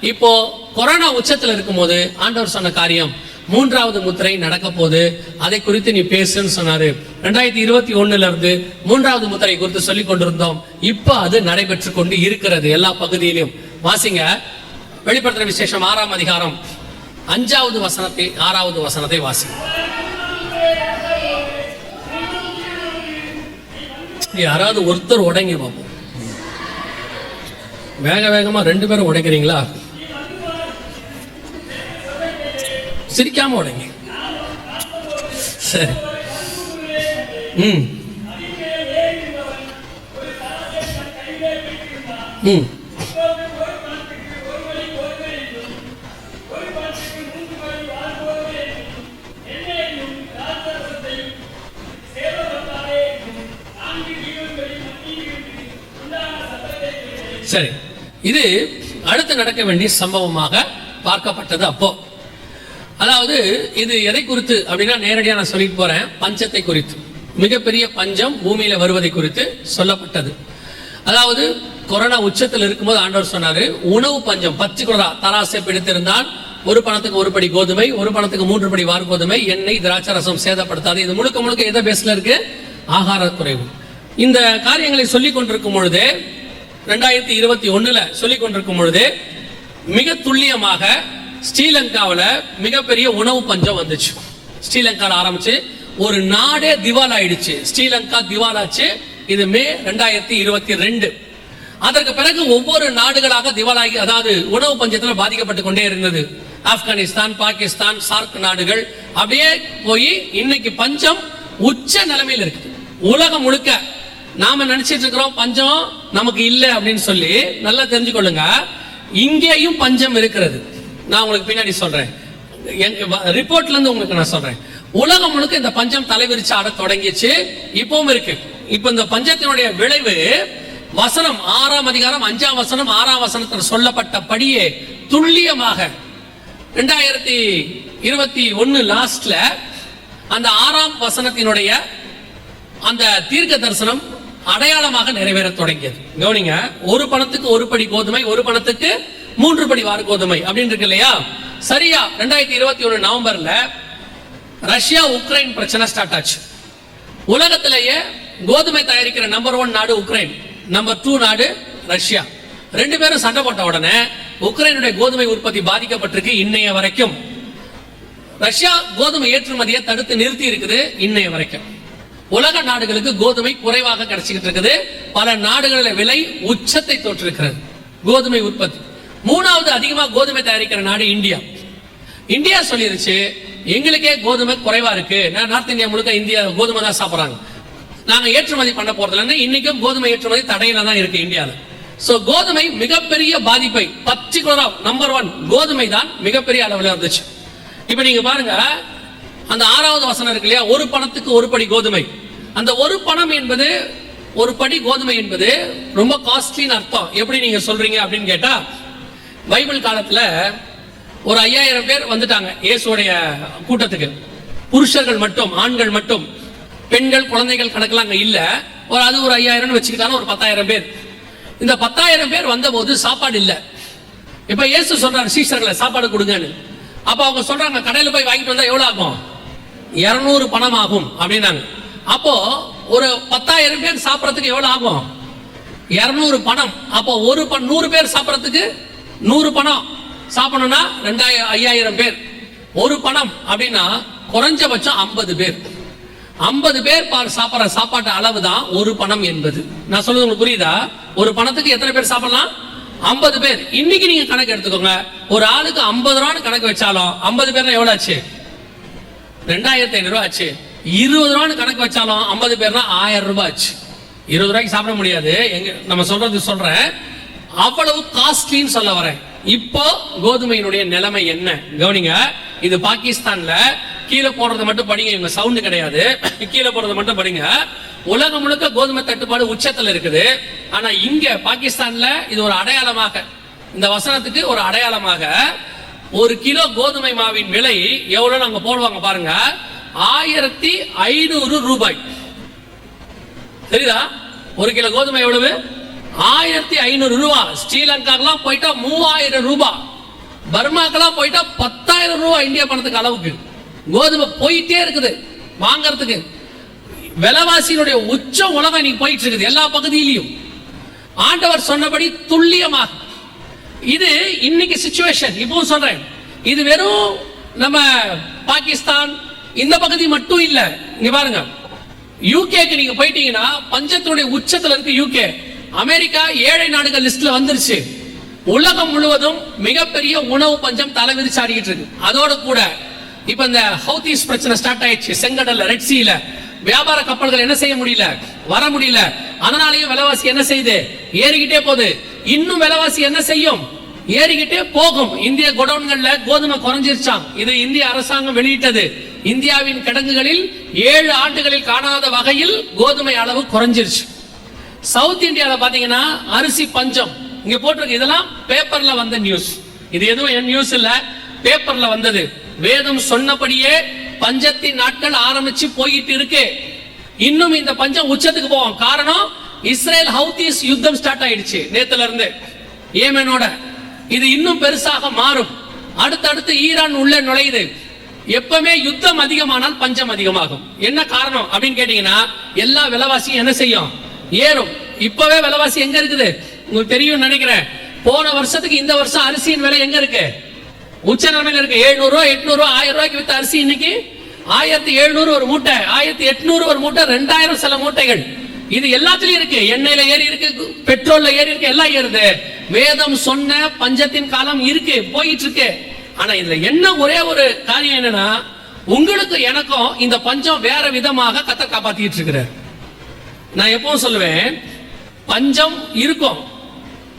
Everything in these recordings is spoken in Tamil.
இப்போ கொரோனா உச்சத்துல இருக்கும்போது ஆண்டவர் சொன்ன காரியம் மூன்றாவது முத்திரை நடக்க போகுது அதை குறித்து நீ பேசுன்னு சொன்னாரு. ரெண்டாயிரத்தி இருபத்தி ஒண்ணுல இருந்து மூன்றாவது முத்திரை குறித்து சொல்லி கொண்டிருந்தோம். இப்போ அது நடைபெற்று கொண்டு இருக்கிறது எல்லா பகுதியிலும். வாசிங்க. வெளிப்படுத்துற விசேஷம் ஆறாம் அதிகாரம். அஞ்சாவது வசனத்தை ஆறாவது வசனத்தை வாசிங்க. யாராவது ஒருத்தர் உடைங்க பார்ப்போம் வேக வேகமா ரெண்டு பேரும் உடைக்கிறீங்களா? சிரிக்காம உடைங்க சரி. ம். ம். சரி. இது அடுத்து நடக்க வேண்டிய சம்பவமாக பார்க்கப்பட்டது அப்போ. அதாவது இது எதை குறித்து அப்படின்னா நேரடியாக நான் சொல்லிட்டு போறேன். பஞ்சத்தை குறித்து. மிகப்பெரிய பஞ்சம் பூமியில வருவதை குறித்து சொல்லப்பட்டது. அதாவது கொரோனா உச்சத்தில் இருக்கும்போது ஆண்டவர் சொன்னாரு உணவு பஞ்சம் பச்சை கொரோனா தராசை பிடித்திருந்தான் ஒரு பணத்துக்கு ஒரு படி கோதுமை ஒரு பணத்துக்கு மூன்று படி வார் கோதுமை எண்ணெய் திராட்சை ரசம் சேதப்படுத்தாது. இது முழுக்க முழுக்க எதை பேசல இருக்கு? ஆகார குறைவு இந்த காரியங்களை சொல்லிக் கொண்டிருக்கும் பொழுது ரெண்டாயிரத்தி இருபத்தி ஒண்ணுல சொல்லிக் கொண்டிருக்கும் பொழுது மிக துல்லியமாக ஸ்ரீலங்காவில் மிகப்பெரிய உணவு பஞ்சம் வந்துச்சு. ஸ்ரீலங்காவில் ஆரம்பிச்சு ஒரு நாடே திவால் ஆயிடுச்சு ஸ்ரீலங்கா திவால் ஆச்சு இது மே ரெண்டாயிரத்தி இருபத்தி ரெண்டு. அதற்கு பிறகு ஒவ்வொரு நாடுகளாக திவாலாகி அதாவது உணவு பஞ்சத்தில் பாதிக்கப்பட்டு கொண்டே இருந்தது. ஆப்கானிஸ்தான் பாகிஸ்தான் சார்க் நாடுகள். அப்படியே போய் இன்னைக்கு பஞ்சம் உச்ச நிலைமையில் இருக்குது. உலகம் முழுக்க நாம நினைச்சிட்டு இருக்கிறோம் பஞ்சம் நமக்கு இல்லை அப்படின்னு சொல்லி நல்லா தெரிஞ்சுக்கொள்ளுங்க. இங்கேயும் பஞ்சம் இருக்கிறது. நான் உங்களுக்கு பின்னாடி சொல்றேன். ரிப்போர்ட்ல இருந்து உங்களுக்கு நான் சொல்றேன். உலகம் முழுக்க இந்த பஞ்சம் தலைவிரிச்சு ஆட தொடங்கிச்சு. இப்பவும் இருக்கு. இப்ப இந்த பஞ்சத்தினுடைய விளைவு வசனம் ஆறாம் அதிகாரம் அஞ்சாம் வசனம் ஆறாம் வசனத்தில் சொல்லப்பட்டபடியே துல்லியமாக ரெண்டாயிரத்தி இருபத்தி ஒன்னு லாஸ்ட்ல அந்த ஆறாம் வசனத்தினுடைய அந்த தீர்க்க தரிசனம் அடையாளமாக நிறைவேற தொடங்கியது. கவனிங்க ஒரு பணத்துக்கு ஒரு படி கோதுமை ஒரு பணத்துக்கு மூன்று படி வார கோதுமை அப்படின்னு இருக்கு இல்லையா? சரியா. ரெண்டாயிரத்தி இருபத்தி ஒண்ணு நவம்பர்ல ரஷ்யா உக்ரைன் பிரச்சனை ஸ்டார்ட் ஆச்சு. உலகத்திலேயே கோதுமை தயாரிக்கிற நம்பர் ஒன் நாடு உக்ரைன் நம்பர் டூ நாடு ரஷ்யா. ரெண்டு பேரும் சண்டை போட்ட உடனே உக்ரைனுடைய கோதுமை உற்பத்தி பாதிக்கப்பட்டிருக்கு இன்னைய வரைக்கும். ரஷ்யா கோதுமை ஏற்றுமதியை தடுத்து நிறுத்தி இருக்குது இன்னைய வரைக்கும். உலக நாடுகளுக்கு கோதுமை குறைவாக கிடைச்சிக்கிட்டு இருக்குது. பல நாடுகளில் விலை உச்சத்தை தொற்றிருக்கிறது. கோதுமை உற்பத்தி. மூணாவது அதிகமா கோதுமை தயாரிக்கிற நாடு இந்தியா. இந்தியா சொல்லிருச்சு எங்களுக்கே கோதுமை குறைவா இருக்கு. நான் நார்த் இந்தியா முழுக்க இந்தியா கோதுமை தான் சாப்பிடுறாங்க. நாங்க ஏற்றுமதி பண்ண போறதுல இன்னைக்கும் கோதுமை ஏற்றுமதி தடையில தான் இருக்கு இந்தியாவில் சோ கோதுமை மிகப்பெரிய பாதிப்பை பர்டிகுலரா நம்பர் ஒன் கோதுமை தான் மிகப்பெரிய அளவில் இருந்துச்சு. இப்ப நீங்க பாருங்க அந்த ஆறாவது வசனம் இருக்கு இல்லையா? ஒரு பணத்துக்கு ஒரு படி கோதுமை. அந்த ஒரு பணம் என்பது ஒரு படி கோதுமை என்பது ரொம்ப காஸ்ட்லின்னு அர்த்தம். எப்படி நீங்க சொல்றீங்க அப்படின்னு கேட்டா பைபிள் காலத்துல ஒரு ஐயாயிரம் பேர் வந்துட்டாங்க இயேசுடைய கூட்டத்துக்கு. புருஷர்கள் மட்டும் ஆண்கள் மட்டும். பெண்கள் குழந்தைகள் கணக்கெல்லாம் அங்கே இல்லை. ஒரு அது ஒரு ஐயாயிரம்னு வச்சுக்கிட்டாலும் ஒரு பத்தாயிரம் பேர். இந்த பத்தாயிரம் பேர் வந்தபோது சாப்பாடு இல்லை. இப்போ இயேசு சொல்றாரு சீஷர்களை சாப்பாடு கொடுங்கன்னு. அப்போ அவங்க சொல்றாங்க கடையில் போய் வாங்கிட்டு வந்தால் எவ்வளோ ஆகும்? இரநூறு பணம் ஆகும் அப்படின்னாங்க. அப்போ ஒரு பத்தாயிரம் பேர் சாப்பிட்றதுக்கு எவ்வளோ ஆகும்? இரநூறு பணம். அப்போ ஒரு ப- நூறு பேர் சாப்பிட்றதுக்கு நூறு பணம். சாப்பிடணும்னா ரெண்டாயிரம் ஐயாயிரம் பேர். ஒரு பணம் அப்படின்னா குறைஞ்சபட்சம் ஐம்பது பேர். ஐம்பது பேர் பார் சாப்பிட்ற சாப்பாட்டு அளவு தான் ஒரு பணம் என்பது. நான் சொல்றது உங்களுக்கு புரியுதா? ஒரு பணத்துக்கு எத்தனை பேர் சாப்பிடலாம்? ஐம்பது பேர். இன்னைக்கு நீங்க கணக்கு எடுத்துக்கோங்க. ஒரு ஆளுக்கு ஐம்பது ரூபான்னு கணக்கு வச்சாலும் ஐம்பது பேர்னா எவ்வளவு ஆச்சு? ரெண்டாயிரத்தி ஐநூறு ரூபா ஆச்சு. இருபது ரூபான்னு கணக்கு வச்சாலும் ஐம்பது பேர்னா ஆயிரம் ரூபாய் ஆச்சு. இருபது ரூபாய்க்கு சாப்பிட முடியாது. எங்க நம்ம சொல்றது சொல்றேன். அவ்வளவு காஸ்ட்லின்னு சொல்ல வரேன். இப்போ கோதுமையினுடைய நிலைமை என்ன? கவனிங்க இது பாகிஸ்தான்ல கீழே போடுறது மட்டும் படிங்க இவங்க சவுண்டு கிடையாது. கீழே போடுறது மட்டும் படிங்க. உலகம் முழுக்க கோதுமை தட்டுப்பாடு உச்சத்துல இருக்குது. ஆனா இங்க பாகிஸ்தான்ல இது ஒரு அடையாளமாக இந்த வசனத்துக்கு ஒரு அடையாளமாக ஒரு கிலோ கோதுமை மாவின் விலை எவ்வளவு அங்க போடுவாங்க பாருங்க. ஆயிரத்தி ஐநூறு ரூபாய். சரிதா ஒரு கிலோ கோதுமை எவ்வளவு? ஆயிரத்தி ஐநூறு ரூபா. ஸ்ரீலங்காக்கெல்லாம் போயிட்டா மூவாயிரம் ரூபாய் பர்மாக்கெல்லாம் போயிட்டா பத்தாயிரம் ரூபாய் இந்தியா பணத்துக்கு அளவுக்கு. கோதுமை போயிட்டே இருக்குது வாங்கறதுக்கு. விலைவாசியினுடைய உச்ச உலகம் இன்னைக்கு போயிட்டு இருக்குது எல்லா பகுதியிலையும். ஆண்டவர் சொன்னபடி துல்லியமாக. இது இன்னைக்கு சுச்சுவேஷன் இப்பவும் சொல்றேன். இது வெறும் நம்ம பாகிஸ்தான் இந்த பகுதி மட்டும் இல்ல. இங்க பாருங்க. யூகேக்கு நீங்க போயிட்டீங்கன்னா பஞ்சத்தினுடைய உச்சத்துல இருக்கு யூகே அமெரிக்கா ஏழை நாடுகள் லிஸ்ட்ல வந்துருச்சு. உலகம் முழுவதும் மிகப்பெரிய உணவு பஞ்சம் தலைவிரிச்சு ஆடிக்கிட்டு இருக்கு. அதோட கூட இப்ப இந்த ஹவுதீஸ் பிரச்சனை ஸ்டார்ட் ஆயிடுச்சு. செங்கடல்ல ரெட் சீல வியாபார கப்பல்கள் என்ன செய்ய முடியல? வர முடியல. அதனாலயும் விலைவாசி என்ன செய்யுது? ஏறிக்கிட்டே போகுது. இன்னும் விலைவாசி என்ன செய்யும்? ஏறிக்கிட்டே போகும். இந்திய குடோன்கள்ல கோதுமை குறைஞ்சிருச்சாம். இது இந்திய அரசாங்கம் வெளியிட்டது. இந்தியாவின் கிடங்குகளில் ஏழு ஆண்டுகளில் காணாத வகையில் கோதுமை அளவு குறைஞ்சிருச்சு. சவுத் இந்தியாவில் பார்த்தீங்கன்னா அரிசி பஞ்சம். இங்க போட்டிருக்கு. இதெல்லாம் பேப்பர்ல வந்த நியூஸ் இது எதுவும் என் நியூஸ் இல்ல. பேப்பர்ல வந்தது. வேதம் சொன்னபடியே பஞ்சத்தின் நாட்கள் ஆரம்பிச்சு போயிட்டு இருக்கு. இன்னும் இந்த பஞ்சம் உச்சத்துக்கு போவோம் காரணம் இஸ்ரேல் ஹவுதீஸ் யுத்தம் ஸ்டார்ட் ஆயிடுச்சு நேத்துல இருந்து. ஏமேனோட. இது இன்னும் பெருசாக மாறும். அடுத்தடுத்து ஈரான் உள்ளே நுழையுது. எப்பவுமே யுத்தம் அதிகமானால் பஞ்சம் அதிகமாகும். என்ன காரணம் அப்படின்னு கேட்டீங்கன்னா எல்லா விலைவாசியும் என்ன செய்யும்? ஏறும் இப்பவே விலைவாசி எங்க இருக்குது? உங்களுக்கு தெரியும் நினைக்கிறேன். போன வருஷத்துக்கு இந்த வருஷம் அரிசியின் விலை எங்க இருக்கு? உச்ச நிலைமையில இருக்கு. எழுநூறு ரூபா எட்நூறு ரூபா ஆயிரம் ரூபாய்க்கு வித்த அரிசி இன்னைக்கு ஆயிரத்தி எழுநூறு ஒரு மூட்டை ஆயிரத்தி எட்நூறு ஒரு மூட்டை ரெண்டாயிரம் சில மூட்டைகள். இது எல்லாத்துலயும் இருக்கு. எண்ணெயில ஏறி இருக்கு பெட்ரோல்ல ஏறி இருக்கு எல்லாம் ஏறுது. வேதம் சொன்ன பஞ்சத்தின் காலம் இருக்கு போயிட்டு இருக்கு. ஆனா இதுல என்ன ஒரே ஒரு காரியம் என்னன்னா உங்களுக்கு எனக்கும் இந்த பஞ்சம் வேற விதமாக கத்த காப்பாத்திட்டு இருக்கிறார். நான் எப்பவும் சொல்லுவேன் பஞ்சம் இருக்கும்.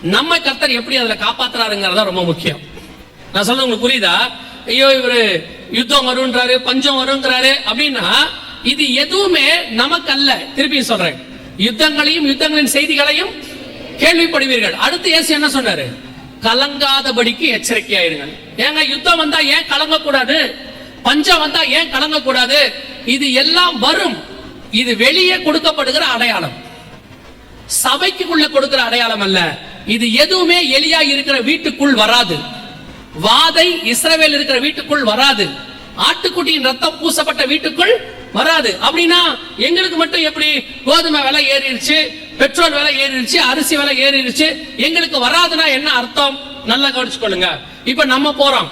நம்ம கர்த்தர் எப்படி அதில் காப்பாத்துறாருங்கிறதா ரொம்ப முக்கியம். நான் சொல்றது உங்களுக்கு புரியுதா? ஐயோ இவரு யுத்தம் வருன்றாரு பஞ்சம் வருங்கிறாரு அப்படின்னா இது எதுவுமே நமக்கு அல்ல திருப்பி சொல்றேன். யுத்தங்களையும் யுத்தங்களின் செய்திகளையும் கேள்விப்படுவீர்கள். அடுத்து இயேசு என்ன சொன்னாரு? கலங்காதபடிக்கு எச்சரிக்கையாயிருங்கள். ஏங்க யுத்தம் வந்தா ஏன் கலங்கக்கூடாது? பஞ்சம் வந்தா ஏன் கலங்கக்கூடாது? இது எல்லாம் வரும். இது வெளியே கொடுக்கப்படுகிற அடையாளம். சபைக்குள்ள கொடுக்கிற அடையாளம் அல்ல. இது எதுவுமே எளியா இருக்கிற வீட்டுக்குள் வராது. வாதை இஸ்ரவேல் இருக்கிற வீட்டுக்குள் வராது. ஆட்டுக்குட்டியின் ரத்தம் பூசப்பட்ட வீட்டுக்குள் வராது. அப்படின்னா எங்களுக்கு மட்டும் எப்படி? கோதுமை விலை ஏறிடுச்சு பெட்ரோல் விலை ஏறிடுச்சு அரிசி விலை ஏறிடுச்சு எங்களுக்கு வராதுன்னா என்ன அர்த்தம்? நல்லா கவனிச்சுக்கொள்ளுங்க. இப்ப நம்ம போறோம்.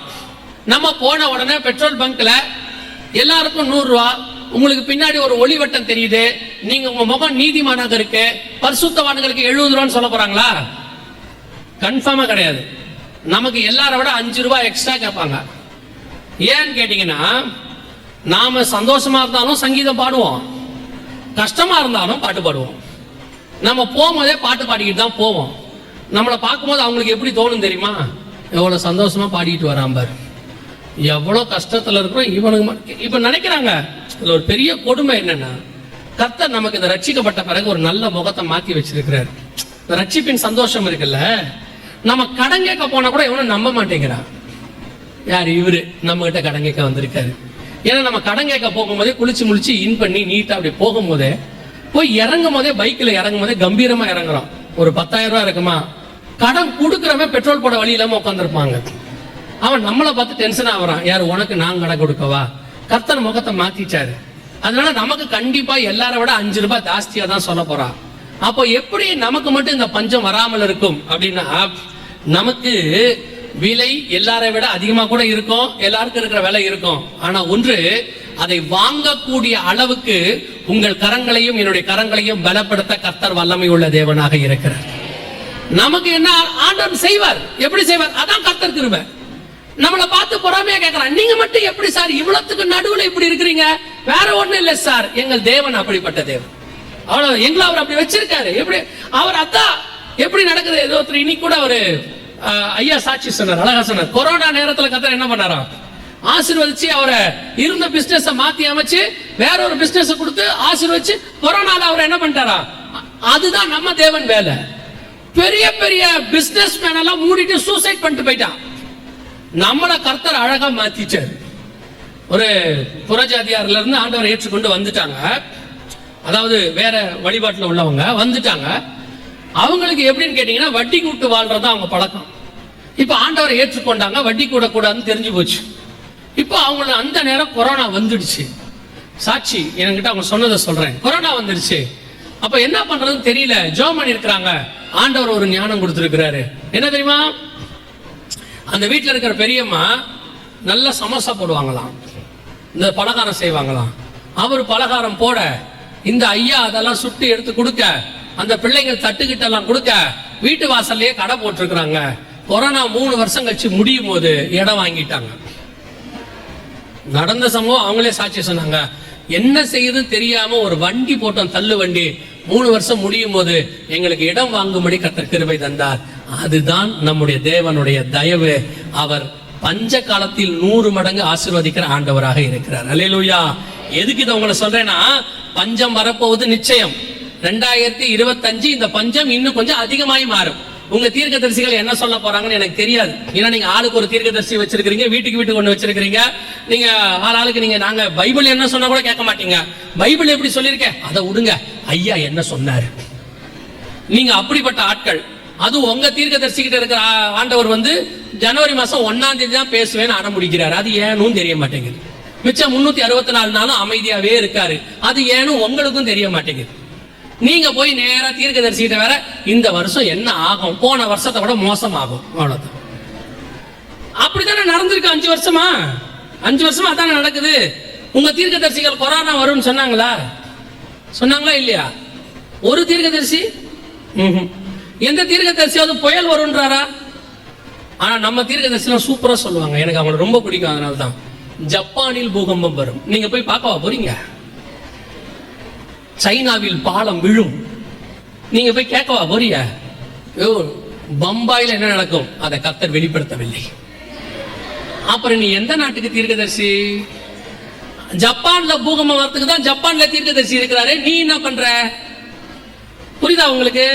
நம்ம போன உடனே பெட்ரோல் பங்க்ல எல்லாருக்கும் நூறு ரூபா உங்களுக்கு பின்னாடி ஒரு ஒளிவட்டம் தெரியுது. நீங்க உங்க முகம் நீதிமானாக இருக்கு பரிசுத்தவான்களுக்கு எழுபது ரூபான்னு சொல்ல போறாங்களா? கன்ஃபார்மா கிடையாது. நமக்கு எல்லார விட அஞ்சு ரூபாய் எக்ஸ்ட்ரா கேட்பாங்க. ஏன்னு கேட்டீங்கன்னா நாம சந்தோஷமா இருந்தாலும் சங்கீதம் பாடுவோம். கஷ்டமா இருந்தாலும் பாட்டு பாடுவோம். நம்ம போகும்போதே பாட்டு பாடிக்கிட்டு தான் போவோம். நம்மளை பார்க்கும்போது அவங்களுக்கு எப்படி தோணும் தெரியுமா? எவ்வளோ சந்தோஷமா பாடிட்டு வரான் பாரு. கஷ்டத்தில் இருக்கிறோம் இவனுக்கு மட்டும் நினைக்கிறாங்க இதுல ஒரு பெரிய கொடுமை என்னன்னா கர்த்தர் நமக்கு இந்த ரட்சிக்கப்பட்ட பிறகு ஒரு நல்ல முகத்தை மாத்தி வச்சிருக்கிறார். இந்த ரட்சிப்பின் சந்தோஷம் இருக்குல்ல நம்ம கடன் கேட்க போனா கூட இவனும் நம்ப மாட்டேங்கிறான். யார் இவரு? நம்ம கிட்ட கடன் கேட்க வந்திருக்காரு. ஏன்னா நம்ம கடன் கேட்க போகும்போதே குளிச்சு முழிச்சு இன் பண்ணி நீட்டா அப்படி போகும்போதே போய் இறங்கும் போதே பைக்ல இறங்கும் போதே கம்பீரமா இறங்குறோம். ஒரு பத்தாயிரம் ரூபாய் இருக்குமா? கடன் கொடுக்குறவன் பெட்ரோல் போட வழி இல்லாம உட்காந்துருப்பாங்க அவன் நம்மளை பார்த்து டென்ஷன் ஆகுறான் யார் உனக்கு நான் கடன் கொடுக்கவா? கர்த்தர் முகத்தை மாத்திச்சாரு அதனால நமக்கு கண்டிப்பா எல்லாரை விட அஞ்சு ரூபாய் ஜாஸ்தியா தான் சொல்ல போறா. அப்போ எப்படி நமக்கு மட்டும் இந்த பஞ்சம் வராமல் இருக்கும் அப்படின்னா நமக்கு விலை எல்லாரை விட அதிகமா கூட இருக்கும் எல்லாருக்கும் இருக்கிற விலை இருக்கும். ஆனா ஒன்று அதை வாங்கக்கூடிய அளவுக்கு உங்கள் கரங்களையும் என்னுடைய கரங்களையும் பலப்படுத்த கர்த்தர் வல்லமை உள்ள தேவனாக இருக்கிறார். நமக்கு என்ன ஆண்டவர் செய்வார்? எப்படி செய்வார்? அதான் கர்த்தர் கிருபை. நம்மளை பார்த்து பொறாமையா கேட்கிறான் நீங்க மட்டும் எப்படி சார் இவ்வளவுக்கு நடுவுல இப்படி இருக்கிறீங்க? வேற ஒண்ணு இல்ல சார். எங்கள் தேவன் அப்படிப்பட்ட தேவன். அவ்வளவு எங்களை அவர் அப்படி வச்சிருக்காரு. எப்படி அவர் அதான் எப்படி நடக்குது? ஏதோ ஒருத்தர் இன்னைக்கு கூட அவரு ஐயா சாட்சி சொன்னார் அழகா சொன்னார். கொரோனா நேரத்துல கத்தர் என்ன பண்ணாராம் ஆசீர்வதிச்சு அவரை இருந்த பிசினஸ் மாத்தி அமைச்சு வேற ஒரு பிசினஸ் கொடுத்து ஆசீர்வதிச்சு கொரோனால அவர் என்ன பண்ணிட்டாரா? அதுதான் நம்ம தேவன் வேலை. பெரிய பெரிய பிசினஸ் மேன் எல்லாம் மூடிட்டு சூசைட் பண்ணிட்டு போயிட்டான். நம்மளை கர்த்தர் அழகா மாத்திச்சார். ஒரு புறஜாதியார்ல இருந்து ஆண்டவர் ஏற்றுக்கொண்டு வந்துட்டாங்க. அதாவது வேற வழிபாட்டில் உள்ளவங்க வந்துட்டாங்க. அவங்களுக்கு எப்படின்னு கேட்டீங்கன்னா வட்டி கூட்டு வாழ்றது அவங்க பழக்கம். இப்ப ஆண்டவரை ஏற்றுக்கொண்டாங்க வட்டி கூட கூடாதுன்னு தெரிஞ்சு போச்சு. இப்போ அவங்கள அந்த நேரம் கொரோனா வந்துடுச்சு. சாட்சி என்கிட்ட அவங்க சொன்னதை சொல்றேன். கொரோனா வந்துடுச்சு. அப்ப என்ன பண்றதுன்னு தெரியல. ஜோமன் இருக்கிறாங்க ஆண்டவர் ஒரு ஞானம் கொடுத்துருக்கிறாரு. என்ன தெரியுமா? அந்த வீட்டில் இருக்கிற பெரியம்மா நல்ல சமோசா போடுவாங்களாம். இந்த பலகாரம் செய்வாங்களாம். அவர் பலகாரம் போட இந்த ஐயா அதெல்லாம் சுட்டு எடுத்து கொடுக்க அந்த பிள்ளைங்க தட்டுக்கிட்டெல்லாம் கொடுக்க வீட்டு வாசல்லையே கடை போட்டிருக்கிறாங்க. கொரோனா மூணு வருஷம் கழிச்சு முடியும் போது இடம் வாங்கிட்டாங்க. நடந்த சம்பவம் அவங்களே சாட்சி சொன்னாங்க. என்ன செய்யுதுன்னு தெரியாம ஒரு வண்டி போட்டோம் தள்ளு வண்டி. மூணு வருஷம் முடியும் போது எங்களுக்கு இடம் வாங்கும்படி கத்தர் கிருபை தந்தார். அதுதான் நம்முடைய தேவனுடைய தயவு. அவர் பஞ்ச காலத்தில் நூறு மடங்கு ஆசிர்வதிக்கிற ஆண்டவராக இருக்கிறார். அலையலூயா எதுக்கு இதை உங்களை சொல்றேன்னா பஞ்சம் வரப்போவது நிச்சயம். ரெண்டாயிரத்தி இருபத்தஞ்சு இந்த பஞ்சம் இன்னும் கொஞ்சம் அதிகமாய் மாறும். உங்க தீர்க்கதரிசிகள் என்ன சொல்ல போறாங்கன்னு எனக்கு தெரியாது. ஏன்னா நீங்க ஆளுக்கு ஒரு தீர்க்கதரிசி வச்சிருக்கீங்க வீட்டுக்கு வீட்டுக்கு ஒன்று வச்சிருக்கீங்க நீங்க ஆள் ஆளுக்கு நீங்க நாங்க பைபிள் என்ன சொன்னா கூட கேட்க மாட்டீங்க. பைபிள் எப்படி சொல்லியிருக்கேன்? அதை விடுங்க. ஐயா என்ன சொன்னாரு? நீங்க அப்படிப்பட்ட ஆட்கள். அது உங்க தீர்க்க தரிசிக்கிட்ட இருக்கிற ஆண்டவர் வந்து ஜனவரி மாசம் ஒன்னாம் தேதி தான் பேசுவேன்னு அடம் முடிக்கிறாரு அது ஏனும் தெரிய மாட்டேங்குது. மிச்சம் முன்னூத்தி அறுபத்தி நாலு நாளும் அமைதியாவே இருக்காரு. அது ஏனும் உங்களுக்கும் தெரிய மாட்டேங்குது. நீங்க போய் நேரா தீர்க்க தரிசிக்கிட்ட வேற இந்த வருஷம் என்ன ஆகும்? போன வருஷத்தை விட மோசமாகும். அவ்வளவுதான். அப்படித்தானே நடந்திருக்கு அஞ்சு வருஷமா? அஞ்சு வருஷமா அதானே நடக்குது? உங்க தீர்க்கதரிசிகள் கொரோனா வரும்னு சொன்னாங்களா? சொன்னாங்களா இல்லையா? ஒரு தீர்க்கதரிசி? ம்ஹும். எந்த தீர்க்கதரிசியாவது புயல் வரும்ன்றாரா? ஆனா நம்ம தீர்க்கதரிசிலாம் சூப்பரா சொல்லுவாங்க. எனக்கு அவங்களை ரொம்ப பிடிக்கும் அதனால தான் ஜப்பானில் பூகம்பம் வரும். நீங்க போய் பார்க்கவா போறீங்க? சைனாவில் பாலம் விழும். நீங்க போய் கேட்கவா போறிய பம்பாயில் என்ன நடக்கும்? அதை கத்தர் வெளிப்படுத்தவில்லை. அப்புறம் நீ எந்த நாட்டுக்கு தீர்க்கதரிசி? ஜப்பான்ல பூகம்பம் வரத்துக்கு தான் ஜப்பான்ல தீர்க்கதரிசி இருக்கிறாரு. நீ என்ன பண்ற? புரியுதா உங்களுக்கு?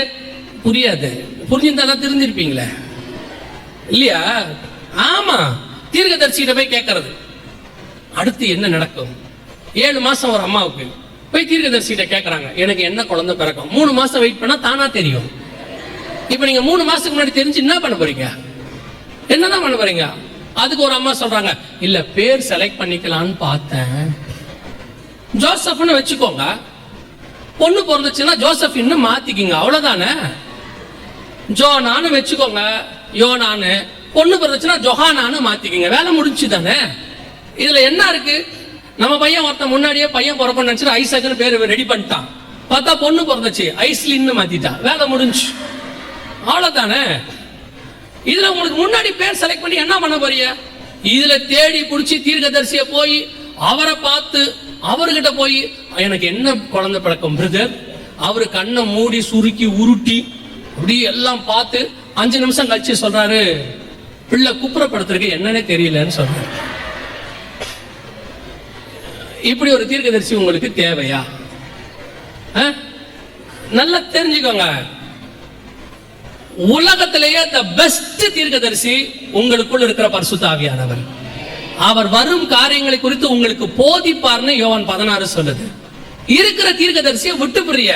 புரியாது. புரிஞ்சிருந்தா தான் தெரிஞ்சிருப்பீங்களே. இல்லையா? ஆமா. தீர்க்கதரிசிகிட்ட போய் கேட்கறது அடுத்து என்ன நடக்கும்? ஏழு மாசம் ஒரு அம்மாவுக்கு போய் தீர்க்கதரிசிகிட்ட கேட்கறாங்க எனக்கு என்ன குழந்தை பிறக்கும்? மூணு மாசம் வெயிட் பண்ணா தானா தெரியும். இப்ப நீங்க மூணு மாசத்துக்கு முன்னாடி தெரிஞ்சு என்ன பண்ண போறீங்க? என்னதான் பண்ண போறீங்க? அதுக்கு ஒரு அம்மா சொல்றாங்க இல்ல பேர் செலக்ட் பண்ணிக்கலாம்னு பார்த்தேன். ஜோசப்னு வச்சுக்கோங்க. பொண்ணு பிறந்துச்சுன்னா ஜோசப் இன்னும் மாத்திக்கிங்க. அவ்வளவுதானே? ஜோனான்னு வச்சுக்கோங்க யோனான்னு. பொண்ணு பிறந்துச்சுன்னா ஜொஹானான்னு மாத்திக்கோங்க. வேலை முடிஞ்சு தானே இதுல என்ன இருக்கு? நம்ம பையன் ஒருத்தன் முன்னாடியே பையன் பிறப்பன்னு நினைச்சு ஐசக்னு பேர் ரெடி பண்ணிட்டான். பார்த்தா பொண்ணு பிறந்துச்சு. ஐஸ்லின்னு மாத்திட்டான் வேலை முடிஞ்சு. அவ்வளவுதானே? இதுல உங்களுக்கு முன்னாடி பேர் செலக்ட் பண்ணி என்ன பண்ண போறீங்க? இதுல தேடி பிடிச்சி தீர்க்கதரிசிய போய் அவரை பார்த்து அவர்கிட்ட போய் எனக்கு என்ன குழந்தை பிறக்கும் பிரதர் அவரு கண்ணை மூடி சுருக்கி உருட்டி அப்படி எல்லாம் பார்த்து அஞ்சு நிமிஷம் கழிச்சு சொல்றாரு பிள்ளை குப்புறப்படுத்துறதுக்கு என்னன்னே தெரியலன்னு சொல்றாரு. இப்படி ஒரு தீர்க்கதரிசி உங்களுக்கு தேவையா? நல்லா தெரிஞ்சுக்கோங்க. உலகத்திலேயே த பெஸ்ட் தீர்க்கதரிசி உங்களுக்குள் இருக்கிற பரிசுத்த ஆவியானவர். அவர் வரும் காரியங்களை குறித்து உங்களுக்கு போதிப்பார்னு யோவான் பதினாறு சொல்லுது. இருக்கிற தீர்க்கதரிசியை விட்டு பிரிய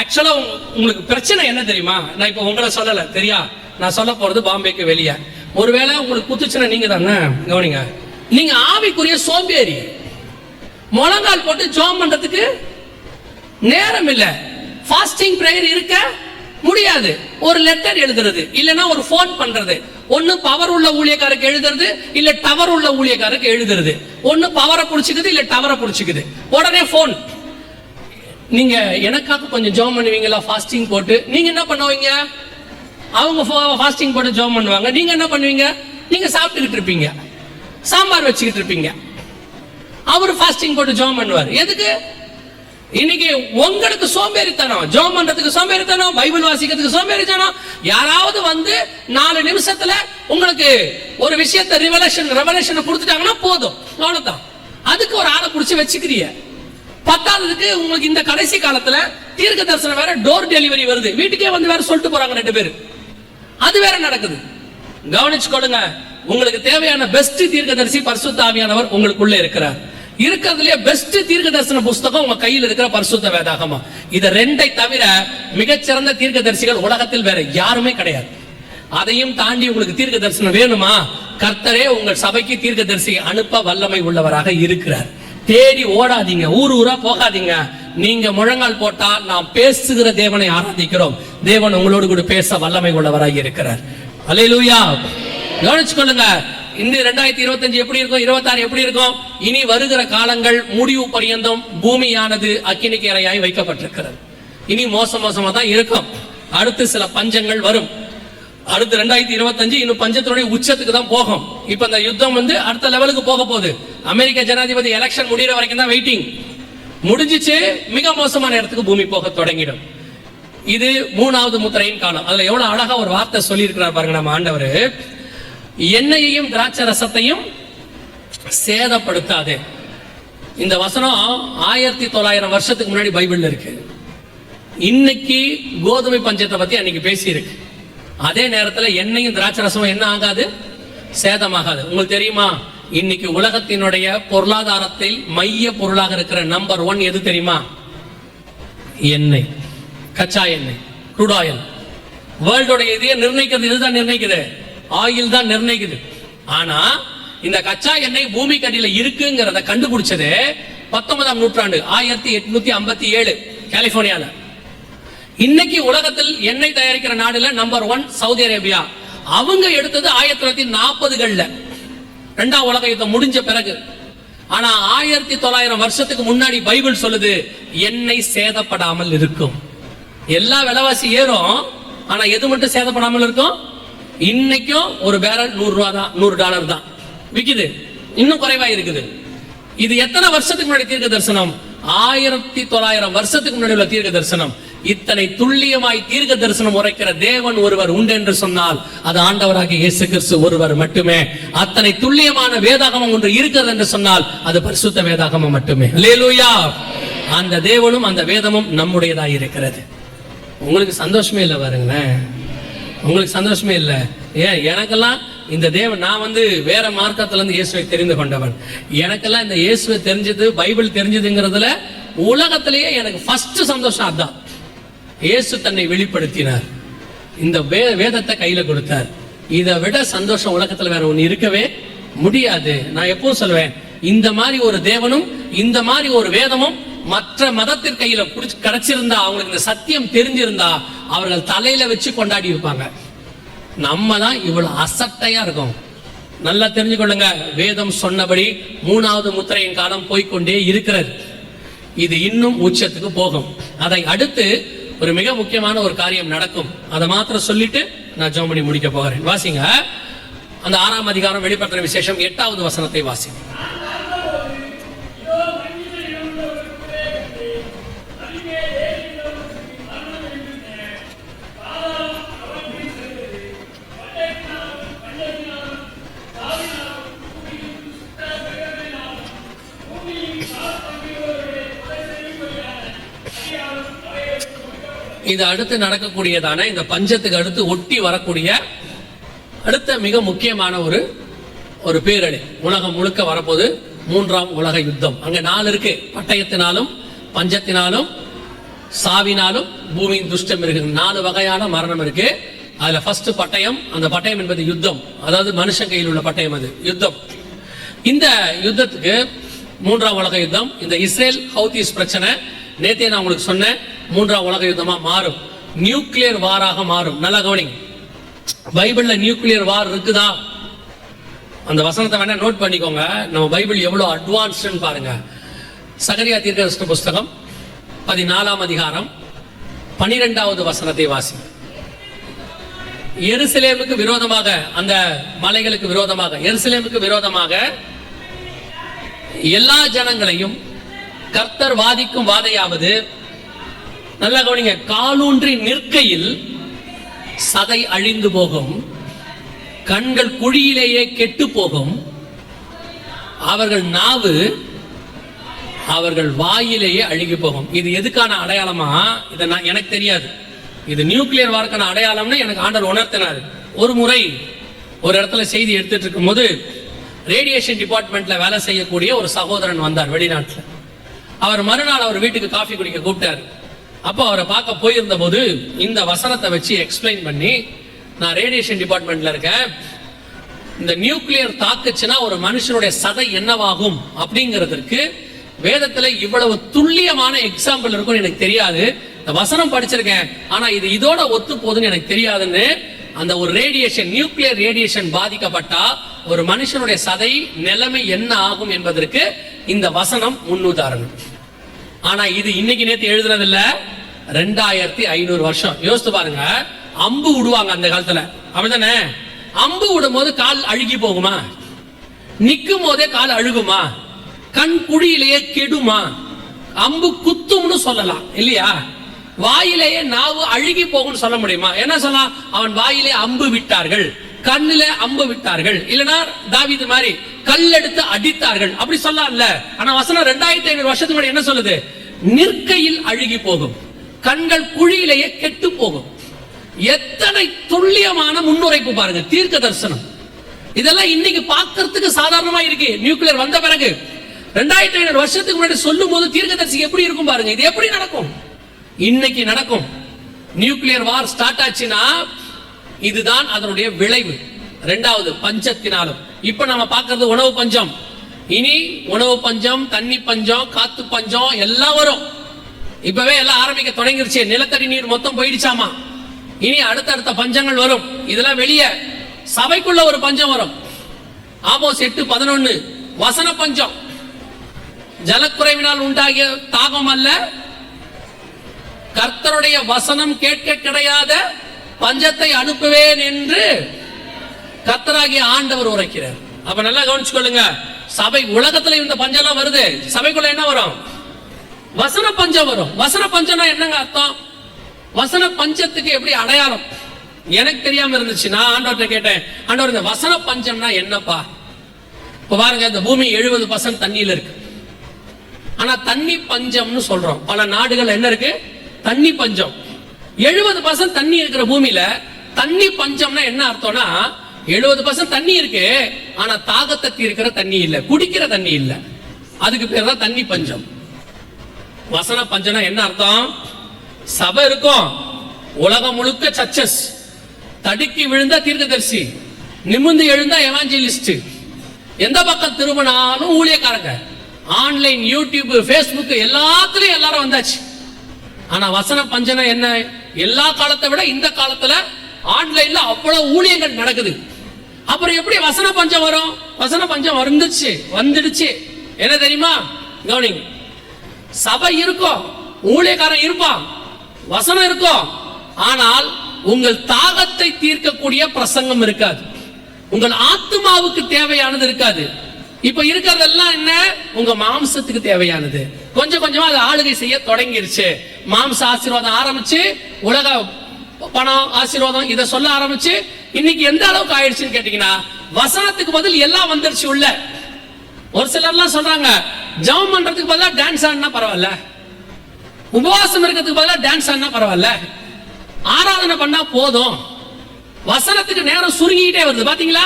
ஆக்சுவலா உங்களுக்கு பிரச்சனை என்ன தெரியுமா? நான் இப்போ உங்களை சொல்லலை தெரியா? நான் சொல்ல போறது பாம்பேக்கு வெளியே. ஒருவேளை உங்களுக்கு குத்துச்சுன்னா நீங்க தானே? கவனிங்க. நீங்க ஆவிக்குரிய சோம்பேறி. முழங்கால் போட்டு ஜோம் பண்றதுக்கு நேரம் இல்லை. ஃபாஸ்டிங் ப்ரேயர் இருக்க முடியாது. ஒரு லெட்டர் எழுதுறது இல்லைன்னா ஒரு ஃபோன் பண்றது. ஒன்று பவர் உள்ள ஊழியக்காரருக்கு எழுதுறது இல்ல டவர் உள்ள ஊழியக்காரருக்கு எழுதுறது. ஒன்று பவரை பிடிச்சிக்குது இல்ல டவரை பிடிச்சிக்குது. உடனே ஃபோன் நீங்க எனக்காக கொஞ்சம் ஜோம் பண்ணுவீங்களா? ஃபாஸ்டிங் போட்டு. நீங்க என்ன பண்ணுவீங்க? அவங்க ஃபாஸ்டிங் போட்டு ஜோம் பண்ணுவாங்க. நீங்க என்ன பண்ணுவீங்க? நீங்க சாப்பிட்டுக்கிட்டு இருப்பீங்க. சாம்பார் வச்சுக்கிட்டு இருப்பீங்க. அவர் ஃபாஸ்டிங் போட்டு ஜோம் பண்ணுவார். எதுக்கு? இன்னைக்கு உங்களுக்கு சோம்பேறித்தனம். ஜோம் பண்றதுக்கு சோம்பேறித்தனம். பைபிள் வாசிக்கிறதுக்கு சோம்பேறித்தனம். யாராவது வந்து நாலு நிமிஷத்துல உங்களுக்கு ஒரு விஷயத்தை ரிவலேஷன் ரெவலேஷன் கொடுத்துட்டாங்கன்னா போதும். அவ்வளவுதான். அதுக்கு ஒரு ஆளை புடிச்சு வச்சுக்கிறீங்க. பத்தாவதுக்கு உங்களுக்கு இந்த கடைசி காலத்துல தீர்க்க தரிசனம் வேற டோர் டெலிவரி வருது. வீட்டுக்கே வந்து வேற சொல்லிட்டு போறாங்க ரெண்டு பேர். அது வேற நடக்குது. கவனிச்சு கொடுங்க உங்களுக்கு தேவையான பெஸ்ட் தீர்க்கதரிசி பரிசுத்த ஆவியானவர் உங்களுக்குள்ள இருக்கிறார். இருக்கிறதுலயே பெஸ்ட் தீர்க்க தரிசன புஸ்தகம் உங்க கையில் இருக்கிற பரிசுத்த வேதாகமா. இத ரெண்டை தவிர மிகச்சிறந்த தீர்க்க தரிசிகள் உலகத்தில் வேற யாருமே கிடையாது. அதையும் தாண்டி உங்களுக்கு தீர்க்க தரிசனம் வேணுமா? கர்த்தரே உங்கள் சபைக்கு தீர்க்க தரிசி அனுப்ப வல்லமை உள்ளவராக இருக்கிறார். தேடி ஓடாதீங்க ஊர் ஊரா போகாதீங்க. நீங்க முழங்கால் போட்டா நாம் பேசுகிற தேவனை ஆராதிக்கிறோம். தேவன் உங்களோடு கூட பேச வல்லமை உள்ளவராக இருக்கிறார். அலையிலூயா கவனிச்சுக்கொள்ளுங்க. இந்த ரெண்டாயிரத்தி இருபத்தஞ்சு எப்படி இருக்கும்? இருபத்தாறு எப்படி இருக்கும்? இனி வருகிற காலங்கள் முடிவு பரியந்தம் பூமியானது அக்கினிக்கு இரையாய் வைக்கப்பட்டிருக்கிறது. இனி மோசம் மோசமா தான் இருக்கும். அடுத்து சில பஞ்சங்கள் வரும். அடுத்து ரெண்டாயிரத்தி இருபத்தஞ்சு இன்னும் பஞ்சத்தினுடைய உச்சத்துக்கு தான் போகும். இப்ப இந்த யுத்தம் வந்து அடுத்த லெவலுக்கு போக போகுது. அமெரிக்க ஜனாதிபதி எலெக்ஷன் முடிகிற வரைக்கும் தான் வெயிட்டிங் முடிஞ்சிச்சு மிக மோசமான இடத்துக்கு பூமி போக தொடங்கிடும். இது மூணாவது முத்திரையின் காலம். அதுல எவ்வளவு அழகா ஒரு வார்த்தை சொல்லியிருக்கிறார் பாருங்க நம்ம ஆண்டவர். எண்ணெயையும் திராட்சை ரசத்தையும் சேதப்படுத்தாது. இந்த வசனம் ஆயிரத்தி தொள்ளாயிரம் வருஷத்துக்கு முன்னாடி பைபிள்ல இருக்கு. இன்னைக்கு கோதுமை பஞ்சத்தை பத்தி அன்னைக்கு பேசியிருக்கு. அதே நேரத்தில் எண்ணெயும் திராட்சை ரசமும் என்ன ஆகாது? சேதமாகாது. உங்களுக்கு தெரியுமா? இன்னைக்கு உலகத்தினுடைய பொருளாதாரத்தில் மைய பொருளாக இருக்கிற நம்பர் ஒன் எது தெரியுமா? எண்ணெய். கச்சா எண்ணெய். crude ஆயில் வேர்ல்டோட இதையே நிர்ணயிக்கிறது இதுதான் நிர்ணயிக்குது. ஆயில் தான் நிர்ணயிக்குது. ஆனா இந்த கச்சா எண்ணெய் பூமி கடியில இருக்குங்கிறத கண்டுபிடிச்சது பத்தொன்பதாம் நூற்றாண்டு ஆயிரத்தி எட்நூத்தி ஐம்பத்தி ஏழு கலிபோர்னியால. இன்னைக்கு உலகத்தில் எண்ணெய் தயாரிக்கிற நாடுல நம்பர் ஒன் சவுதி அரேபியா. அவங்க எடுத்தது ஆயிரத்தி தொள்ளாயிரத்தி நாற்பதுகள்ல. இரண்டாம் உலக யுத்தம் முடிஞ்ச பிறகு. ஆனா ஆயிரத்தி தொள்ளாயிரம் வருஷத்துக்கு முன்னாடி பைபிள் சொல்லுது எண்ணெய் சேதப்படாமல் இருக்கும். எல்லா விலைவாசி ஏறும் ஆனா எது மட்டும் சேதப்படாமல் இருக்கும்? இன்னைக்கும் ஒரு பேரல் நூறு ரூபா தான் நூறு டாலர் தான். விக்குது. இன்னும் குறைவா இருக்குது. இது எத்தனை வருஷத்துக்கு முன்னாடி தீர்க்க தரிசனம்? ஆயிரத்தி தொள்ளாயிரம் வருஷத்துக்கு முன்னாடி உள்ள தீர்க்க தரிசனம். இத்தனை துல்லியமாய் தீர்க்க தரிசனம் உரைக்கிற தேவன் ஒருவர் உண்டு என்று சொன்னால் அது ஆண்டவராக இயேசு கிறிஸ்து ஒருவர் மட்டுமே. அத்தனை துல்லியமான வேதாகமம் ஒன்று இருக்கிறது என்று சொன்னால் அது பரிசுத்த வேதாகமம் மட்டுமே. லேலூயா அந்த தேவனும் அந்த வேதமும் நம்முடையதாய் இருக்கிறது. உங்களுக்கு சந்தோஷமே இல்லை பாருங்களேன். உங்களுக்கு சந்தோஷமே இல்லை. ஏன் எனக்கெல்லாம் இந்த தேவன் நான் வந்து வேற மார்க்கத்துல இருந்து இயேசுவை தெரிந்து கொண்டவன். எனக்கெல்லாம் இந்த இயேசுவை தெரிஞ்சது பைபிள் தெரிஞ்சதுங்கிறதுல உலகத்திலேயே எனக்கு ஃபர்ஸ்ட் சந்தோஷம் அதான். இயேசு தன்னை வெளிப்படுத்தினார். இந்த வே- வேதத்தை கையில் கொடுத்தார். இதை விட சந்தோஷம் உலகத்தில் வேற ஒன்று இருக்கவே முடியாது. நான் எப்பவும் சொல்லுவேன் இந்த மாதிரி ஒரு தேவனும் இந்த மாதிரி ஒரு வேதமும் மற்ற மதத்திற்கு கையில புடிச்சு கிடைச்சிருந்தா அவங்களுக்கு இந்த சத்தியம் தெரிஞ்சிருந்தா அவர்கள் தலையில வச்சு கொண்டாடி இருப்பாங்க. நம்ம தான் இவ்வளவு அசட்டையா இருக்கும். நல்லா தெரிஞ்சுக்கொள்ளுங்க வேதம் சொன்னபடி மூணாவது முத்திரையின் காலம் போய்க்கொண்டே இருக்கிறது. இது இன்னும் உச்சத்துக்கு போகும். அதை அடுத்து ஒரு மிக முக்கியமான ஒரு காரியம் நடக்கும். அதை மாத்திரம் சொல்லிட்டு நான் ஜெபம் பண்ணி முடிக்க போகிறேன். வாசிங்க. அந்த ஆறாம் அதிகாரம் வெளிப்படுத்தின விசேஷம் எட்டாவது வசனத்தை வாசிங்க. இது அடுத்து நடக்கக்கூடியதான இந்த பஞ்சத்துக்கு அடுத்து ஒட்டி வரக்கூடிய அடுத்த மிக முக்கியமான ஒரு ஒரு பேரழி. உலகம் முழுக்க வரப்போது மூன்றாம் உலக யுத்தம். அங்க நாலு இருக்கு. பட்டயத்தினாலும் பஞ்சத்தினாலும் சாவினாலும் பூமியின் துஷ்டம் இருக்கு நாலு வகையான மரணம் இருக்கு. அதுல ஃபர்ஸ்ட் பட்டயம் அந்த பட்டயம் என்பது யுத்தம். அதாவது மனுஷன் கையில் உள்ள பட்டயம் அது யுத்தம். இந்த யுத்தத்துக்கு மூன்றாம் உலக யுத்தம் இந்த இஸ்ரேல் ஹவுதிஸ் பிரச்சனை. நேத்தே நான் உங்களுக்கு சொன்னேன். மூன்றாம் உலக யுத்தமா மாறும். நியூக்ளியர் வாராக மாறும். நல்லா கவனிங்க. பைபிள்ல நியூக்ளியர் வார் இருக்குதா? அந்த வசனத்தை வேணா நோட் பண்ணிக்கோங்க. நம்ம பைபிள் எவ்வளவு அட்வான்ஸ்டுன்னு பாருங்க. சகரியா தீர்க்கதரிசன புஸ்தகம் பதினாலாம் அதிகாரம் பனிரெண்டாவது வசனத்தை வாசி எருசலேமுக்கு விரோதமாக அந்த மலைகளுக்கு விரோதமாக எருசலேமுக்கு விரோதமாக எல்லா ஜனங்களையும் கர்த்தர் வாதிக்கும் வாதையாவது நல்லா கவனிங்க. காலூன்றி நிற்கையில் சதை அழிந்து போகும். கண்கள் குழியிலேயே கெட்டு போகும். அவர்கள் நாவு அவர்கள் வாயிலேயே அழுகி போகும். இது எதுக்கான அடையாளமா? இதை நான் எனக்கு தெரியாது. இது நியூக்ளியர் வார்க்கான அடையாளம்னு எனக்கு ஆண்டர் உணர்த்தினார். ஒரு முறை ஒரு இடத்துல செய்தி எடுத்துட்டு இருக்கும்போது ரேடியேஷன் டிபார்ட்மெண்ட்ல வேலை செய்யக்கூடிய ஒரு சகோதரன் வந்தார் வெளிநாட்டில். அவர் மறுநாள் அவர் வீட்டுக்கு காஃபி குடிக்க கூப்பிட்டாரு. அப்போ அவரை பார்க்க போயிருந்த போது இந்த வசனத்தை வச்சு எக்ஸ்பிளைன் பண்ணி நான் ரேடியேஷன் டிபார்ட்மெண்ட்ல இருக்கேன். இந்த நியூக்ளியர் தாக்குச்சுன்னா ஒரு மனுஷனுடைய சதை என்னவாகும்? அப்படிங்கிறதுக்கு வேதத்துல இவ்வளவு துல்லியமான எக்ஸாம்பிள் இருக்கும்னு எனக்கு தெரியாது. இந்த வசனம் படிச்சிருக்கேன். ஆனா இது இதோட ஒத்து போகுதுன்னு எனக்கு தெரியாதுன்னு அந்த ஒரு ரேடியேஷன் நியூக்ளியர் ரேடியேஷன் பாதிக்கப்பட்டா ஒரு மனுஷனுடைய சதை நிலைமை என்ன ஆகும் என்பதற்கு இந்த வசனம் முன்னுதாரணம். ஆனா இது இன்னைக்கு நேற்று எழுதுனது ரெண்டாயிரத்தி ஐநூறு வருஷம். யோசித்து பாருங்க. அம்பு விடுவாங்க அந்த காலத்துல. அப்படிதானே அம்பு விடும் போது கால் அழுகி போகுமா? நிற்கும் போதே கால் அழுகுமா? கண் குழியிலேயே கெடுமா? அம்பு குத்தும்னு சொல்லலாம். இல்லையா? வாயிலேயே நாவு அழுகி போகும்னு சொல்ல முடியுமா? என்ன சொல்லலாம்? அவன் வாயிலே அம்பு விட்டார்கள். கண்ணுல அம்பு விட்டார்கள். இல்லனா தாவீது மாதிரி கல் எடுத்து அடித்தார்கள். அப்படி சொல்லலாம்ல. ஆனா வசனம் ரெண்டாயிரத்தி ஐநூறு வருஷத்துக்கு முன்னாடி என்ன சொல்லுது? நிற்கையில் அழுகி போகும். கண்கள் குழியிலேயே கெட்டு போகும். எத்தனை துல்லியமான முன்னுரைப்பு பாருங்க தீர்க்க தரிசனம். இதெல்லாம் இன்னைக்கு பார்க்கறதுக்கு சாதாரணமா இருக்கு. நியூக்ளியர் வந்த பிறகு ரெண்டாயிரத்தி ஐநூறு வருஷத்துக்கு முன்னாடி சொல்லும் போது தீர்க்கதரிசி எப்படி இருக்கும் பாருங்க இது எப்படி நடக்கும்? இன்னைக்கு நடக்கும். நியூக்ளியர் வார் ஸ்டார்ட் ஆச்சுன்னா இதுதான் அதனுடைய விளைவு. ரெண்டாவது பஞ்சத்தினாலும். இப்ப நம்ம பார்க்கறது உணவு பஞ்சம். இனி உணவு பஞ்சம் தண்ணி பஞ்சம் காத்து பஞ்சம் எல்லாம் வரும். இப்பவே எல்லாம் ஆரம்பிக்க தொடங்கிருச்சு. நிலத்தடி நீர் மொத்தம் போயிடுச்சாமா? இனி அடுத்தடுத்த பஞ்சங்கள் வரும். இதெல்லாம் வெளியே சபைக்குள்ள ஒரு பஞ்சம் வரும். ஆமோஸ் எட்டு பதினொன்னு வசன பஞ்சம். ஜலக்குறைவினால் உண்டாகிய தாகம் அல்ல. கர்த்தருடைய வசனம் கேட்க கிடையாத பஞ்சத்தை அனுப்புவேன் என்று கர்த்தராகிய ஆண்டவர் உரைக்கிறார். அப்ப நல்லா கவனிச்சுக்கொள்ளுங்க. சபை உலகத்துல இந்த எல்லாம் வருது. சபைக்குள்ள என்ன வரும்? வசன பஞ்சம் வரும். வசன பஞ்சம்னா என்னங்க அர்த்தம்? வசன பஞ்சத்துக்கு எப்படி அடையாளம்? எனக்கு தெரியாம இருந்துச்சு. நான் ஆண்டவர்கிட்ட கேட்டேன். ஆண்டவர் இந்த வசன பஞ்சம்னா என்னப்பா? இப்ப பாருங்க இந்த பூமி எழுபது பர்சன்ட் தண்ணியில இருக்கு. ஆனா தண்ணி பஞ்சம்னு சொல்றோம். பல நாடுகள் என்ன இருக்கு? தண்ணி பஞ்சம். எழுபது பர்சன்ட் தண்ணி இருக்கிற பூமியில தண்ணி பஞ்சம்னா என்ன அர்த்தம்னா எழுபது பர்சன்ட் தண்ணி இருக்கு. ஆனா தாகத்தை தீர்க்கிற தண்ணி இல்லை. குடிக்கிற தண்ணி இல்லை. அதுக்கு பேர் தான் தண்ணி பஞ்சம். வசன பஞ்சனா என்ன அர்த்தம்? சபை இருக்கும். உலகம் முழுக்க சர்ச்சஸ். தடுக்கி விழுந்தா தீர்க்கதரிசி. நிமிர்ந்து எழுந்தா எவாஞ்சலிஸ்ட் எந்த பக்கம் திரும்பினாலும் ஊழியக்காரங்க. ஆன்லைன் யூடியூப் ஃபேஸ்புக் எல்லாத்துலயும் எல்லாரும் வந்தாச்சு. ஆனா வசன பஞ்சனா என்ன? எல்லா காலத்தை விட இந்த காலத்துல ஆன்லைன்ல அவ்வளவு ஊழியங்கள் நடக்குது. அப்புறம் எப்படி வசன பஞ்சம் வரும்? வசன பஞ்சம் வந்துச்சு. வந்துடுச்சு. என்ன தெரியுமா? கவனிங்க. சபை இருக்கும் ஊழியக்காரன் இருப்பான் வசனம் இருக்கும். ஆனால் உங்கள் தாகத்தை தீர்க்கக்கூடிய பிரசங்கம் இருக்காது. உங்கள் ஆத்மாவுக்கு தேவையானது இருக்காது. இப்ப இருக்கிறதெல்லாம் என்ன? உங்க மாம்சத்துக்கு தேவையானது. கொஞ்சம் கொஞ்சமா அது ஆளுகை செய்ய தொடங்கிருச்சு. மாம்ச ஆசீர்வாதம் ஆரம்பிச்சு உலக பணம் ஆசீர்வாதம் இதை சொல்ல ஆரம்பிச்சு இன்னைக்கு எந்த அளவுக்கு ஆயிடுச்சுன்னு கேட்டீங்கன்னா வசனத்துக்கு பதில் எல்லாம் வந்துருச்சு உள்ள. ஒரு சிலர்லாம் சொல்றாங்க ஜெபம் பண்றதுக்கு பதிலா டான்ஸ் ஆடினா பரவாயில்ல. உபவாசம் இருக்கிறதுக்கு பதிலா டான்ஸ் ஆடினா பரவாயில்ல. ஆராதனை பண்ணா போதும். வசனத்துக்கு நேரம் சுருங்கிக்கிட்டே வருது. பாத்தீங்களா?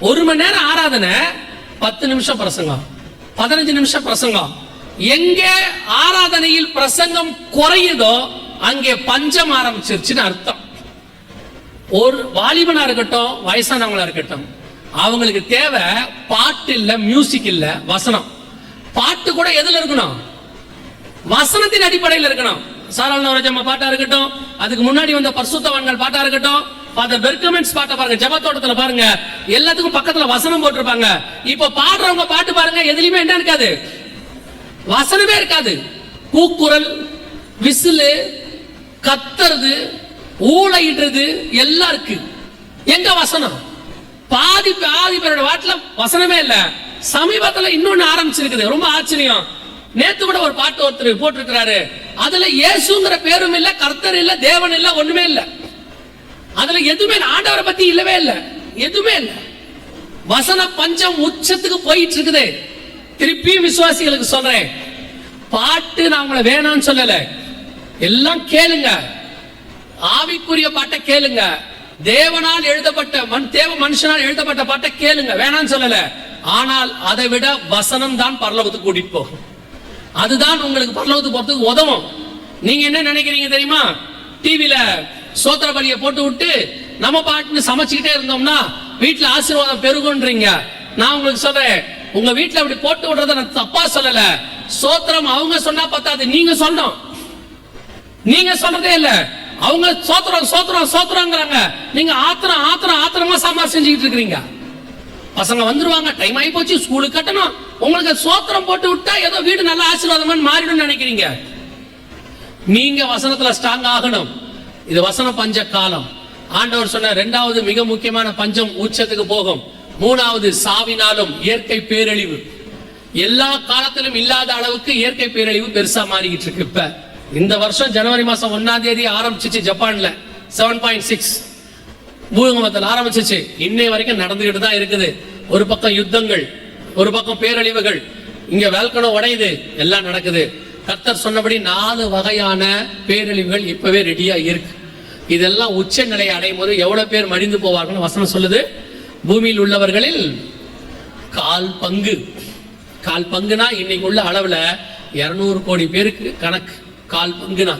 ஒரு மணி நேரம் ஆராதனை பத்து நிமிஷம் பிரசங்கம். பதினஞ்சு நிமிஷம் பிரசங்கம். எங்கே ஆராதனையில் பிரசங்கம் குறையுதோ அங்கே பஞ்சம் ஆரம்பிச்சிருச்சுன்னு அர்த்தம். ஒரு வாலிபனா இருக்கட்டும் வயசானவங்களா இருக்கட்டும் அவங்களுக்கு தேவை பாட்டு இல்ல மியூசிக் இல்ல வசனம். பாட்டு கூட எதுல இருக்கணும்? வசனத்தின் அடிப்படையில் இருக்கணும். சாரால் நவரஜம்மா பாட்டா இருக்கட்டும் அதுக்கு முன்னாடி வந்த பர்சுத்தவான்கள் பாட்டா இருக்கட்டும் ஃபாதர் பெர்கமெண்ட்ஸ் பாட்டை பாருங்க ஜபத்தோட்டத்துல பாருங்க எல்லாத்துக்கும் பக்கத்துல வசனம் போட்டிருப்பாங்க. இப்ப பாடுறவங்க பாட்டு பாருங்க எதுலயுமே என்ன இருக்காது? வசனமே இருக்காது. கூக்குரல் விசிலு கத்துறது ஊழையிடுறது எல்லாம் இருக்கு. எங்க வசனம்? பாதி பாதி பேரோட வாட்டில வசனமே இல்ல. சமீபத்துல இன்னொன்னு ஆரம்பிச்சிருக்குது. ரொம்ப ஆச்சரியம். நேத்து கூட ஒரு பாட்டு ஒருத்தர் போட்டிருக்கிறாரு. அதுல இயேசுங்கிற பேரும் இல்ல கர்த்தர் இல்ல தேவன் இல்ல ஒண்ணுமே இல்ல. அதுல எதுவுமே ஆண்டவரை பத்தி இல்லவே இல்ல. எதுவுமே இல்ல. வசன பஞ்சம் உச்சத்துக்கு போயிட்டு இருக்குது திருப்பியும் விசுவாசிகளுக்கு சொல்றேன். பாட்டு நான் உங்களை வேணாம்னு சொல்லல. எல்லாம் கேளுங்க. ஆவிக்குரிய பாட்டை கேளுங்க. தேவனால் எழுதப்பட்ட மண் தேவ மனுஷனால் எழுதப்பட்ட பாட்டை கேளுங்க வேணாம்னு சொல்லல. ஆனால் அதை விட வசனம் தான் பரலோகத்துக்கு கூட்டிட்டு போகும். அதுதான் உங்களுக்கு பரலோகத்துக்கு போறதுக்கு உதவும். நீங்க என்ன நினைக்கிறீங்க தெரியுமா? டிவில சோத்திர பலியை போட்டு விட்டு நம்ம பாட்டுன்னு சமைச்சுக்கிட்டே இருந்தோம்னா வீட்டுல ஆசீர்வாதம் பெருகுன்றீங்க. நான் உங்களுக்கு சொல்றேன் உங்க வீட்டுல அப்படி போட்டு விடுறத நான் தப்பா சொல்லல. சோத்திரம் அவங்க சொன்னா பத்தாது நீங்க சொல்லணும். நீங்க சொல்றதே இல்லை. அவங்க சோத்திரம் சோத்திரம் சோத்திரங்கிறாங்க. நீங்க ஆத்திரம் ஆத்திரம் ஆத்திரமா சாம்பார் செஞ்சுக்கிட்டு இருக்கிறீங்க. பசங்க வந்துருவாங்க டைம் ஆகி போச்சு ஸ்கூலுக்கு கட்டணும். உங்களுக்கு சோத்திரம் போட்டு விட்டா ஏதோ வீடு நல்ல ஆசீர்வாதம் மாறிடும் நினைக்கிறீங்க. நீங்க வசனத்துல ஸ்ட்ராங் ஆகணும். இது வசன பஞ்ச காலம். ஆண்டவர் சொன்ன ரெண்டாவது மிக முக்கியமான பஞ்சம் உச்சத்துக்கு போகும். மூணாவது சாவினாலும் இயற்கை பேரழிவு. எல்லா காலத்திலும் இல்லாத அளவுக்கு இயற்கை பேரழிவு பெருசா மாறிக்கிட்டு இருக்கு இப்ப. இந்த வருஷம் ஜனவரி மாசம் ஒன்னாம் தேதி ஆரம்பிச்சிச்சு ஜப்பான்ல செவன் பாயிண்ட் சிக்ஸ் பூகம்பத்தில் ஆரம்பிச்சிச்சு. இன்னை வரைக்கும் நடந்துகிட்டு தான் இருக்குது. ஒரு பக்கம் யுத்தங்கள் ஒரு பக்கம் பேரழிவுகள். இங்க வேல்கனோ உடையுது. எல்லாம் நடக்குது. கர்த்தர் சொன்னபடி நாலு வகையான பேரழிவுகள் இப்பவே ரெடியா இருக்கு. இதெல்லாம் உச்ச நிலையை அடையும் போது எவ்வளவு பேர் மடிந்து போவார்கள் வசனம் சொல்லுது. பூமியில் உள்ளவர்களில் கால் பங்கு. கால் பங்குனா இன்னைக்கு உள்ள அளவுல இருநூறு கோடி பேருக்கு கணக்கு. கால் பங்குனா.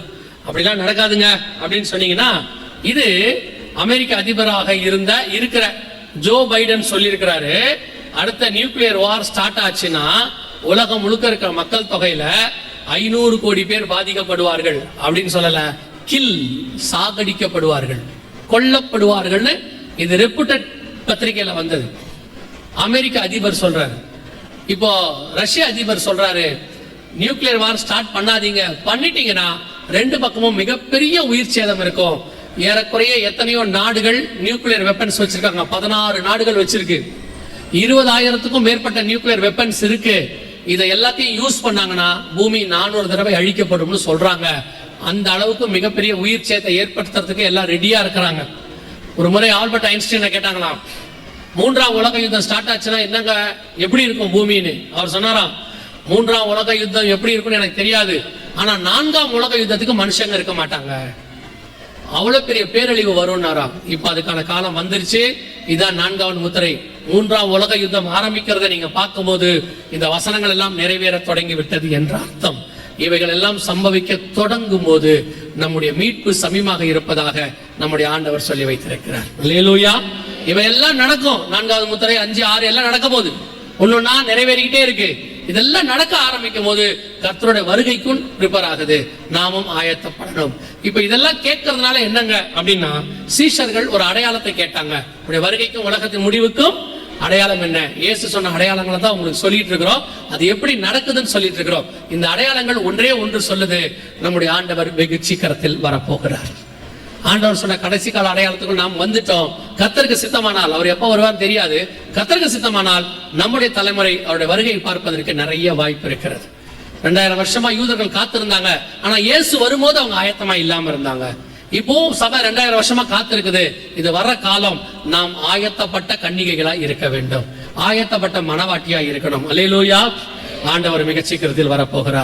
அப்படிலாம் நடக்காதுங்க அப்படின்னு சொன்னீங்கன்னா இது அமெரிக்க அதிபராக இருந்த இருக்கிற ஜோ பைடன் சொல்லியிருக்கிறாரு. அடுத்த நியூக்ளியர் வார் ஸ்டார்ட் ஆச்சுன்னா உலகம் முழுக்க இருக்கிற மக்கள் தொகையில ஐநூறு கோடி பேர் பாதிக்கப்படுவார்கள் அப்படின்னு சொல்லல. கில் சாகடிக்கப்படுவார்கள் கொல்லப்படுவார்கள்னு இது ரெப்புட்டட் பத்திரிகையில வந்தது. அமெரிக்க அதிபர் சொல்றாரு. இப்போ ரஷ்ய அதிபர் சொல்றாரு நியூக்ளியர் வார் ஸ்டார்ட் பண்ணாதீங்க. பண்ணிட்டீங்கன்னா ரெண்டு பக்கமும் மிகப்பெரிய உயிர் சேதம் இருக்கும். ஏறக்குறைய எத்தனையோ நாடுகள் நியூக்ளியர் வெப்பன்ஸ் வச்சிருக்காங்க. பதினாறு நாடுகள் வச்சிருக்கு. இருபதாயிரத்துக்கும் மேற்பட்ட நியூக்ளியர் வெப்பன்ஸ் இருக்கு. இதை எல்லாத்தையும் யூஸ் பண்ணாங்கன்னா பூமி நானூறு தடவை அழிக்கப்படும்னு சொல்றாங்க. அந்த அளவுக்கு மிகப்பெரிய உயிர் சேத்தை ஏற்படுத்துறதுக்கு எல்லாம் ரெடியா இருக்கிறாங்க. ஒரு முறை ஆல்பர்ட் ஐன்ஸ்டீனை கேட்டாங்களாம் மூன்றாம் உலக யுத்தம் ஸ்டார்ட் ஆச்சுன்னா என்னங்க? எப்படி இருக்கும் பூமின்னு? அவர் சொன்னாராம் மூன்றாம் உலக யுத்தம் எப்படி இருக்கும்னு எனக்கு தெரியாது. ஆனா நான்காம் உலக யுத்தத்துக்கு மனுஷங்க இருக்க மாட்டாங்க. அவ்வளவு பெரிய பேரழிவு வரும்னாரா? இப்ப அதுக்கான காலம் வந்துருச்சு. இதான் நான்காவது முத்திரை. மூன்றாம் உலக யுத்தம் ஆரம்பிக்கிறத நீங்க பார்க்கும்போது இந்த வசனங்கள் எல்லாம் நிறைவேற தொடங்கி விட்டது என்ற அர்த்தம். இவைகள் எல்லாம் சம்பவிக்க தொடங்கும் போது நம்முடைய மீட்பு சமீபமாக இருப்பதாக நம்முடைய ஆண்டவர் சொல்லி வைத்திருக்கிறார். லேலூயா இவையெல்லாம் நடக்கும். நான்காவது முத்திரை அஞ்சு ஆறு எல்லாம் நடக்க போகுது. ஒன்னொன்னா நிறைவேறிக்கிட்டே இருக்கு. இதெல்லாம் நடக்க ஆரம்பிக்கும் போது கர்த்தருடைய வருகைக்கும் ப்ரிப்பேர் ஆகுது. நாமும் ஆயத்தப்படணும். இப்ப இதெல்லாம் கேட்கறதுனால என்னங்க அப்படின்னா சீஷர்கள் ஒரு அடையாளத்தை கேட்டாங்க. உடைய வருகைக்கும் உலகத்தின் முடிவுக்கும் அடையாளம் என்ன? இயேசு சொன்ன அடையாளங்களை தான் உங்களுக்கு சொல்லிட்டு இருக்கிறோம் அது எப்படி நடக்குதுன்னு சொல்லிட்டு இருக்கிறோம் இந்த அடையாளங்கள் ஒன்றே ஒன்று சொல்லுது. நம்முடைய ஆண்டவர் வெகு சீக்கிரத்தில் வரப்போகிறார். ஆண்டவர் சொன்ன கடைசி கால அடையாளத்துக்குள் நாம் வந்துட்டோம். கத்தருக்கு சித்தமானால் அவர் எப்போ வருவார் தெரியாது. கத்தருக்கு சித்தமானால் நம்முடைய தலைமுறை அவருடைய வருகையை பார்ப்பதற்கு நிறைய வாய்ப்பு இருக்கிறது. ரெண்டாயிரம் வருஷமா யூதர்கள் காத்திருந்தாங்க. ஆனா இயேசு வரும்போது அவங்க ஆயத்தமா இல்லாம இருந்தாங்க. இப்போ சபை ரெண்டாயிரம் வருஷமா காத்திருக்குது. இது வர்ற காலம். நாம் ஆயத்தப்பட்ட கன்னிகைகளா இருக்க வேண்டும். ஆயத்தப்பட்ட மனவாட்டியா இருக்கணும். அல்லேலூயா! ஆண்டவர் மிக சீக்கிரத்தில் வரப்போகிறார்.